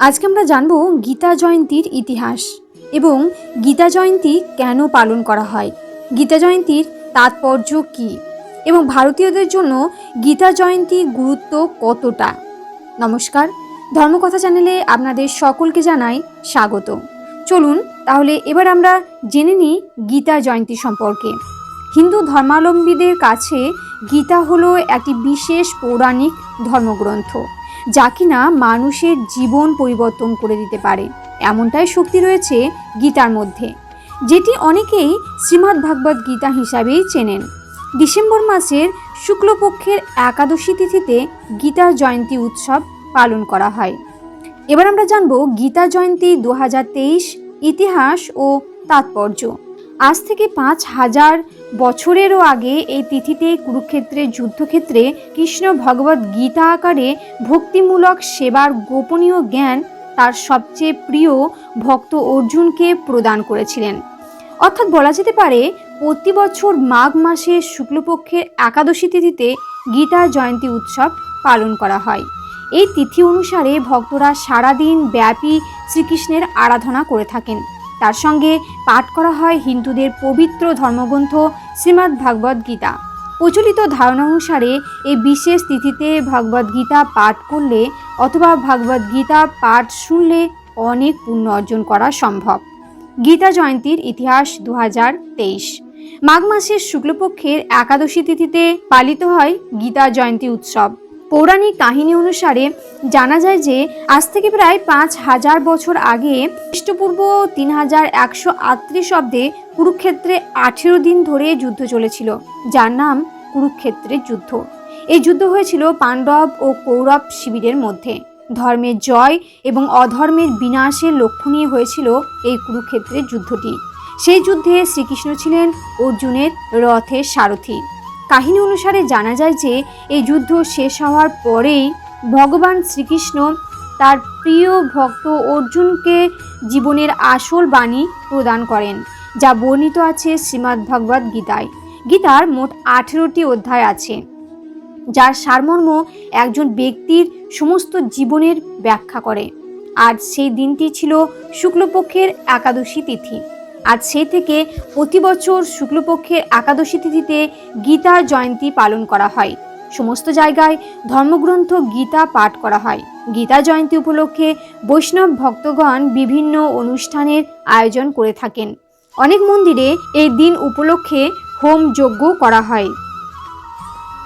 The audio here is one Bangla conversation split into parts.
আজকে আমরা জানব গীতা জয়ন্তীর ইতিহাস এবং গীতা জয়ন্তী কেন পালন করা হয়? গীতা জয়ন্তীর তাৎপর্য কী? এবং ভারতীয়দের জন্য গীতা জয়ন্তীর গুরুত্ব কতটা? নমস্কার। ধর্মকথা চ্যানেলে আপনাদের সকলকে জানাই স্বাগত। চলুন তাহলে এবার আমরা জেনে নিই গীতা জয়ন্তী সম্পর্কে। হিন্দু ধর্মাবলম্বীদের কাছে গীতা হলো একটি বিশেষ পৌরাণিক ধর্মগ্রন্থ। যা কিনা মানুষের জীবন পরিবর্তন করে দিতে পারে। এমনটাই শক্তি রয়েছে গীতার মধ্যে, যেটি অনেকেই শ্রীমদ্ ভাগবত গীতা হিসাবেই চেনেন। ডিসেম্বর মাসের শুক্লপক্ষের একাদশী তিথিতে গীতা জয়ন্তী উৎসব পালন করা হয়। এবার আমরা জানব গীতা জয়ন্তী দু হাজার তেইশ ইতিহাস ও তাৎপর্য। আজ থেকে পাঁচ হাজার বছরেরও আগে এই তিথিতে কুরুক্ষেত্রের যুদ্ধক্ষেত্রে কৃষ্ণ ভগবত গীতা আকারে ভক্তিমূলক সেবার গোপনীয় জ্ঞান তার সবচেয়ে প্রিয় ভক্ত অর্জুনকে প্রদান করেছিলেন। অর্থাৎ বলা যেতে পারে, প্রতি বছর মাঘ মাসে শুক্লপক্ষের একাদশী তিথিতে গীতা জয়ন্তী উৎসব পালন করা হয়। এই তিথি অনুসারে ভক্তরা সারাদিন ব্যাপী শ্রীকৃষ্ণের আরাধনা করে থাকেন। তার সঙ্গে পাঠ করা হয় হিন্দুদের পবিত্র ধর্মগ্রন্থ শ্রীমদ্ ভাগবত গীতা। প্রচলিত ধারণা অনুসারে এই বিশেষ তিথিতে ভগবদ গীতা পাঠ করলে অথবা ভগবদ গীতা পাঠ শুনলে অনেক পুণ্য অর্জন করা সম্ভব। গীতা জয়ন্তীর ইতিহাস দু হাজার তেইশ। মাঘ মাসের শুক্লপক্ষের একাদশী তিথিতে পালিত হয় গীতা জয়ন্তী উৎসব। পৌরাণিক কাহিনী অনুসারে জানা যায় যে আজ থেকে প্রায় পাঁচ হাজার বছর আগে খ্রিস্টপূর্ব তিন হাজার একশো আটত্রিশ অব্দে কুরুক্ষেত্রে আঠেরো দিন ধরে যুদ্ধ চলেছিল, যার নাম কুরুক্ষেত্রের যুদ্ধ। এই যুদ্ধ হয়েছিল পাণ্ডব ও কৌরব শিবিরের মধ্যে। ধর্মের জয় এবং অধর্মের বিনাশের লক্ষ্য নিয়ে হয়েছিল এই কুরুক্ষেত্রের যুদ্ধটি। সেই যুদ্ধে শ্রীকৃষ্ণ ছিলেন অর্জুনের রথের সারথী। কাহিনী অনুসারে জানা যায় যে, এই যুদ্ধ শেষ হওয়ার পরেই ভগবান শ্রীকৃষ্ণ তার প্রিয় ভক্ত অর্জুনকে জীবনের আসল বাণী প্রদান করেন, যা বর্ণিত আছে শ্রীমদ্ ভগবদ গীতায়। গীতার মোট আঠেরোটি অধ্যায় আছে, যার সারমর্ম একজন ব্যক্তির সমস্ত জীবনের ব্যাখ্যা করে। আর সেই দিনটি ছিল শুক্লপক্ষের একাদশী তিথি। আজ সেই থেকে প্রতি বছর শুক্লপক্ষের একাদশী তিথিতে গীতা জয়ন্তী পালন করা হয়। সমস্ত জায়গায় ধর্মগ্রন্থ গীতা পাঠ করা হয়। গীতা জয়ন্তী উপলক্ষে বৈষ্ণব ভক্তগণ বিভিন্ন অনুষ্ঠানের আয়োজন করে থাকেন। অনেক মন্দিরে এই দিন উপলক্ষে হোম যজ্ঞ করা হয়।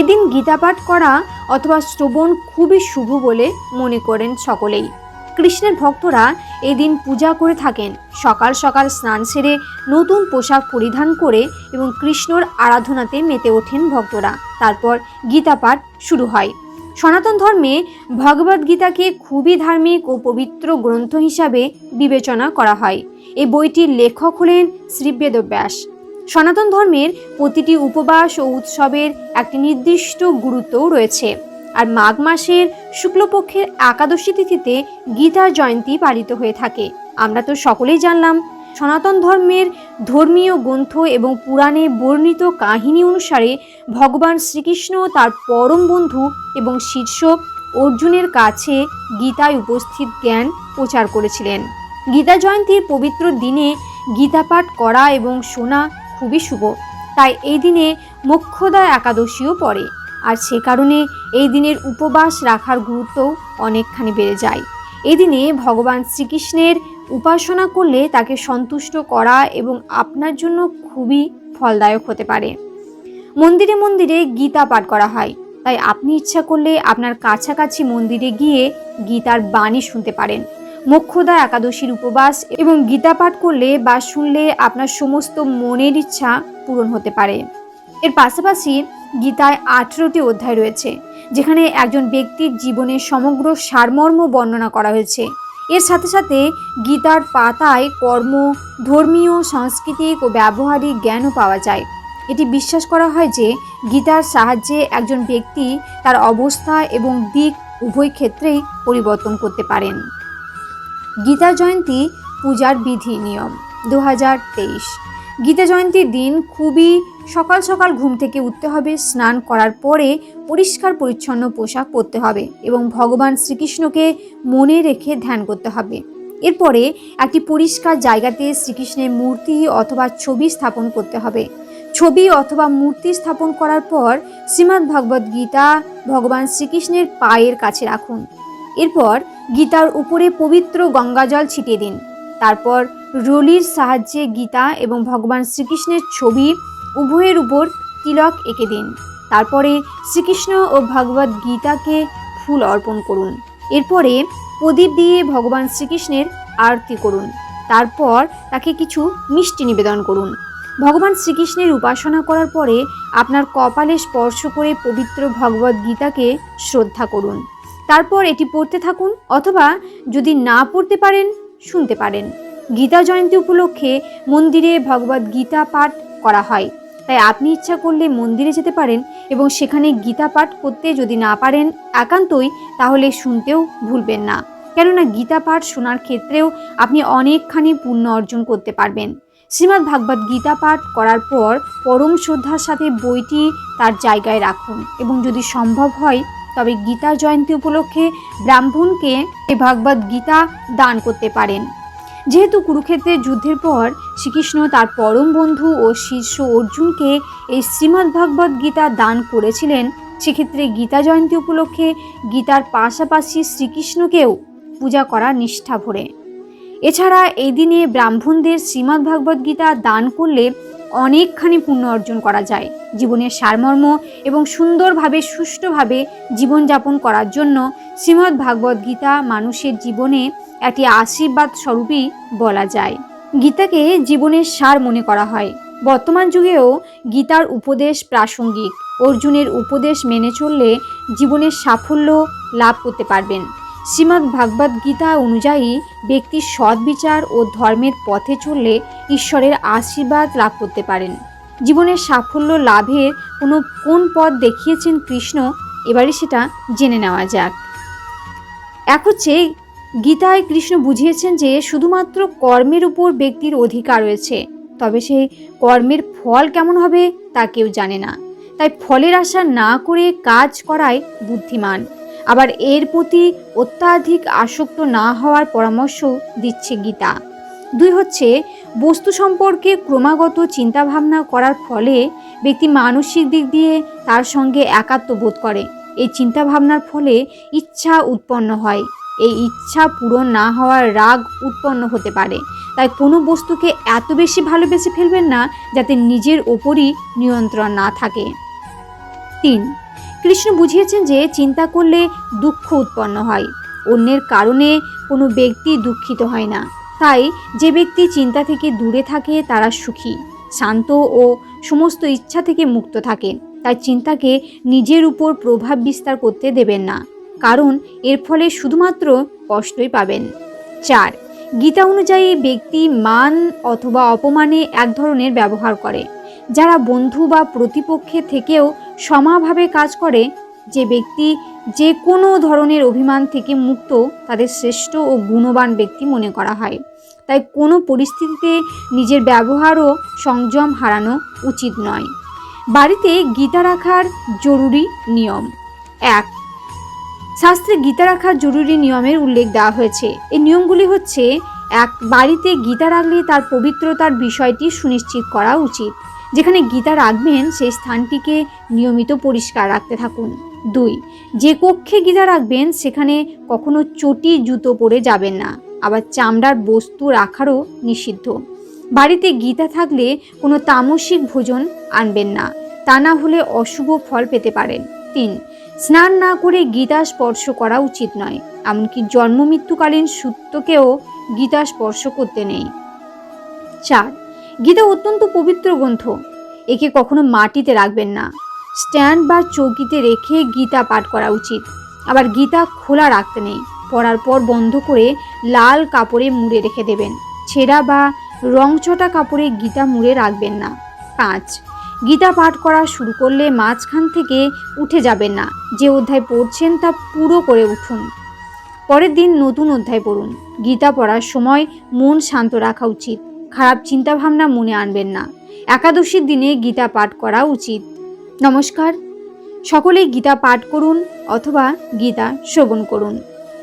এদিন গীতা পাঠ করা অথবা শ্রবণ খুবই শুভ বলে মনে করেন সকলেই। কৃষ্ণের ভক্তরা এদিন পূজা করে থাকেন। সকাল সকাল স্নান সেরে নতুন পোশাক পরিধান করে এবং কৃষ্ণর আরাধনাতে মেতে ওঠেন ভক্তরা। তারপর গীতা পাঠ শুরু হয়। সনাতন ধর্মে ভগবদ গীতাকে খুবই ধার্মিক ও পবিত্র গ্রন্থ হিসাবে বিবেচনা করা হয়। এই বইটির লেখক হলেন শ্রী বেদব্যাস সনাতন ধর্মের প্রতিটি উপবাস ও উৎসবের একটি নির্দিষ্ট গুরুত্বও রয়েছে। আর মাঘ মাসের শুক্লপক্ষের একাদশী তিথিতে গীতা জয়ন্তী পালিত হয়ে থাকে। আমরা তো সকলেই জানলাম, সনাতন ধর্মের ধর্মীয় গ্রন্থ এবং পুরাণে বর্ণিত কাহিনী অনুসারে ভগবান শ্রীকৃষ্ণ তার পরম বন্ধু এবং শীর্ষ অর্জুনের কাছে গীতায় উপস্থিত জ্ঞান প্রচার করেছিলেন। গীতা জয়ন্তীর পবিত্র দিনে গীতা পাঠ করা এবং শোনা খুবই শুভ। তাই এই দিনে মোক্ষদা একাদশীও পড়ে। আর সে কারণে এই দিনের উপবাস রাখার গুরুত্বও অনেকখানি বেড়ে যায়। এই দিনে ভগবান শ্রীকৃষ্ণের উপাসনা করলে তাকে সন্তুষ্ট করা এবং আপনার জন্য খুবই ফলদায়ক হতে পারে। মন্দিরে মন্দিরে গীতা পাঠ করা হয়। তাই আপনি ইচ্ছা করলে আপনার কাছাকাছি মন্দিরে গিয়ে গীতার বাণী শুনতে পারেন। মোক্ষদা একাদশীর উপবাস এবং গীতা পাঠ করলে বা শুনলে আপনার সমস্ত মনের ইচ্ছা পূরণ হতে পারে। এর পাশাপাশি গীতায় আঠেরোটি অধ্যায় রয়েছে, যেখানে একজন ব্যক্তির জীবনের সমগ্র সারমর্ম বর্ণনা করা হয়েছে। এর সাথে সাথে গীতার পাতায় কর্ম, ধর্মীয়, সাংস্কৃতিক ও ব্যবহারিক জ্ঞানও পাওয়া যায়। এটি বিশ্বাস করা হয় যে গীতার সাহায্যে একজন ব্যক্তি তার অবস্থা এবং দিক উভয় ক্ষেত্রেই পরিবর্তন করতে পারেন। গীতা জয়ন্তী পূজার বিধি নিয়ম, দু হাজার তেইশ। গীতা জয়ন্তীর দিন খুবই সকাল সকাল ঘুম থেকে উঠতে হবে, স্নান করার পরে পরিষ্কার পরিচ্ছন্ন পোশাক পরতে হবে এবং ভগবান শ্রীকৃষ্ণকে মনে রেখে ধ্যান করতে হবে। এরপরে একটি পরিষ্কার জায়গাতে শ্রীকৃষ্ণের মূর্তি অথবা ছবি স্থাপন করতে হবে। ছবি অথবা মূর্তি স্থাপন করার পর শ্রীমদ্ ভগবদ্ গীতা ভগবান শ্রীকৃষ্ণের পায়ের কাছে রাখুন। এরপর গীতার উপরে পবিত্র গঙ্গাজল ছিটিয়ে দিন। তারপর রলির সাহায্যে গীতা এবং ভগবান শ্রীকৃষ্ণের ছবি উভয়ের উপর তিলক এঁকে দিন। তারপরে শ্রীকৃষ্ণ ও ভগবদ্ গীতাকে ফুল অর্পণ করুন। এরপরে প্রদীপ দিয়ে ভগবান শ্রীকৃষ্ণের আরতি করুন। তারপর তাকে কিছু মিষ্টি নিবেদন করুন। ভগবান শ্রীকৃষ্ণের উপাসনা করার পরে আপনার কপালে স্পর্শ করে পবিত্র ভগবদ্ গীতাকে শ্রদ্ধা করুন। তারপর এটি পড়তে থাকুন অথবা যদি না পড়তে পারেন, শুনতে পারেন। গীতা জয়ন্তী উপলক্ষে মন্দিরে ভগবদ্ গীতা পাঠ করা হয়। তাই আপনি ইচ্ছা করলে মন্দিরে যেতে পারেন এবং সেখানে গীতা পাঠ করতে যদি না পারেন একান্তই, তাহলে শুনতেও ভুলবেন না। কেননা গীতা পাঠ শোনার ক্ষেত্রেও আপনি অনেকখানি পুণ্য অর্জন করতে পারবেন। শ্রীমদ্ ভাগবত গীতা পাঠ করার পর পরম শ্রদ্ধার সাথে বইটি তার জায়গায় রাখুন এবং যদি সম্ভব হয়, তবে গীতা জয়ন্তী উপলক্ষে ব্রাহ্মণকে এই ভগবদ্ গীতা দান করতে পারেন। যেহেতু কুরুক্ষেত্রের যুদ্ধের পর শ্রীকৃষ্ণ তার পরম বন্ধু ও শিষ্য অর্জুনকে এই শ্রীমদ্ গীতা দান করেছিলেন, সেক্ষেত্রে গীতা জয়ন্তী উপলক্ষে গীতার পাশাপাশি শ্রীকৃষ্ণকেও পূজা করা নিষ্ঠা ভরে এছাড়া এই দিনে ব্রাহ্মণদের শ্রীমদ্ গীতা দান করলে অনেকখানি পুণ্য অর্জন করা যায়। জীবনের সারমর্ম এবং সুন্দরভাবে, সুষ্ঠুভাবে জীবনযাপন করার জন্য শ্রীমদ্ ভাগবত গীতা মানুষের জীবনে একটি আশীর্বাদ স্বরূপই বলা যায়। গীতাকে জীবনের সার মনে করা হয়। বর্তমান যুগেও গীতার উপদেশ প্রাসঙ্গিক। অর্জুনের উপদেশ মেনে চললে জীবনের সাফল্য লাভ করতে পারবেন। শ্রীমদ্ ভাগবত গীতা অনুযায়ী ব্যক্তির সৎ বিচার ও ধর্মের পথে চললে ঈশ্বরের আশীর্বাদ লাভ করতে পারেন। জীবনের সাফল্য লাভের কোনো কোন পথ দেখিয়েছেন কৃষ্ণ, এবারে সেটা জেনে নেওয়া যাক। এক হচ্ছে, গীতায় কৃষ্ণ বুঝিয়েছেন যে শুধুমাত্র কর্মের উপর ব্যক্তির অধিকার রয়েছে, তবে সেই কর্মের ফল কেমন হবে তা কেউ জানে না। তাই ফলের আশা না করে কাজ করায় বুদ্ধিমান। আবার এর প্রতি অত্যাধিক আসক্ত না হওয়ার পরামর্শ দিচ্ছে গীতা। দুই হচ্ছে, বস্তু সম্পর্কে ক্রমাগত চিন্তাভাবনা করার ফলে ব্যক্তি মানসিক দিক দিয়ে তার সঙ্গে একাত্ম বোধ করে। এই চিন্তাভাবনার ফলে ইচ্ছা উৎপন্ন হয়। এই ইচ্ছা পূরণ না হওয়ার রাগ উৎপন্ন হতে পারে। তাই কোনো বস্তুকে এত বেশি ভালোবেসে ফেলবেন না, যাতে নিজের ওপরই নিয়ন্ত্রণ না থাকে। তিন কৃষ্ণ বুঝিয়েছেন যে চিন্তা করলে দুঃখ উৎপন্ন হয়। অন্যের কারণে কোনো ব্যক্তি দুঃখিত হয় না। তাই যে ব্যক্তি চিন্তা থেকে দূরে থাকে, তারা সুখী, শান্ত ও সমস্ত ইচ্ছা থেকে মুক্ত থাকে। তাই চিন্তাকে নিজের উপর প্রভাব বিস্তার করতে দেবেন না। কারণ এর ফলে শুধুমাত্র কষ্টই পাবেন। চার, গীতা অনুযায়ী ব্যক্তি মান অথবা অপমানে এক ধরনের ব্যবহার করে। যারা বন্ধু বা প্রতিপক্ষে থেকেও সমাভাবে কাজ করে যে ব্যক্তি যে কোনো ধরনের অভিমান থেকে মুক্ত তাদের শ্রেষ্ঠ ও গুণবান ব্যক্তি মনে করা হয়। তাই কোনো পরিস্থিতিতে নিজের ব্যবহার ও সংযম হারানো উচিত নয়। বাড়িতে গীতা রাখার জরুরি নিয়ম। এক, শাস্ত্রে গীতা রাখার জরুরি নিয়মের উল্লেখ দেওয়া হয়েছে। এই নিয়মগুলি হচ্ছে, এক, বাড়িতে গীতা রাখলে তার পবিত্রতার বিষয়টি সুনিশ্চিত করা উচিত। যেখানে গীতা রাখবেন, সেই স্থানটিকে নিয়মিত পরিষ্কার রাখতে থাকুন। দুই, যে কক্ষে গীতা রাখবেন, সেখানে কখনো চটি, জুতো পরে যাবেন না। আবার চামড়ার বস্তু রাখারও নিষিদ্ধ। বাড়িতে গীতা থাকলে কোনো তামসিক ভোজন আনবেন না। তা না হলে অশুভ ফল পেতে পারেন। তিন, স্নান না করে গীতা স্পর্শ করা উচিত নয়। এমনকি জন্ম মৃত্যুকালীন সূত্রকেও গীতা স্পর্শ করতে নেই। চার গীতা অত্যন্ত পবিত্র গ্রন্থ। একে কখনো মাটিতে রাখবেন না। স্ট্যান্ড বা চৌকিতে রেখে গীতা পাঠ করা উচিত। আবার গীতা খোলা রাখতে নেই। পড়ার পর বন্ধ করে লাল কাপড়ে মুড়ে রেখে দেবেন। ছেঁড়া বা রংচটা কাপড়ে গীতা মুড়ে রাখবেন না। পাঁচ, গীতা পাঠ করা শুরু করলে মাঝখান থেকে উঠে যাবেন না। যে অধ্যায় পড়ছেন তা পুরো করে উঠুন। পরের দিন নতুন অধ্যায় পড়ুন। গীতা পড়ার সময় মন শান্ত রাখা উচিত। খারাপ চিন্তাভাবনা মনে আনবেন না। একাদশীর দিনে গীতা পাঠ করা উচিত। নমস্কার। সকলেই গীতা পাঠ করুন অথবা গীতা শ্রবণ করুন।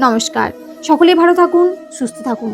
নমস্কার। সকলে ভালো থাকুন, সুস্থ থাকুন।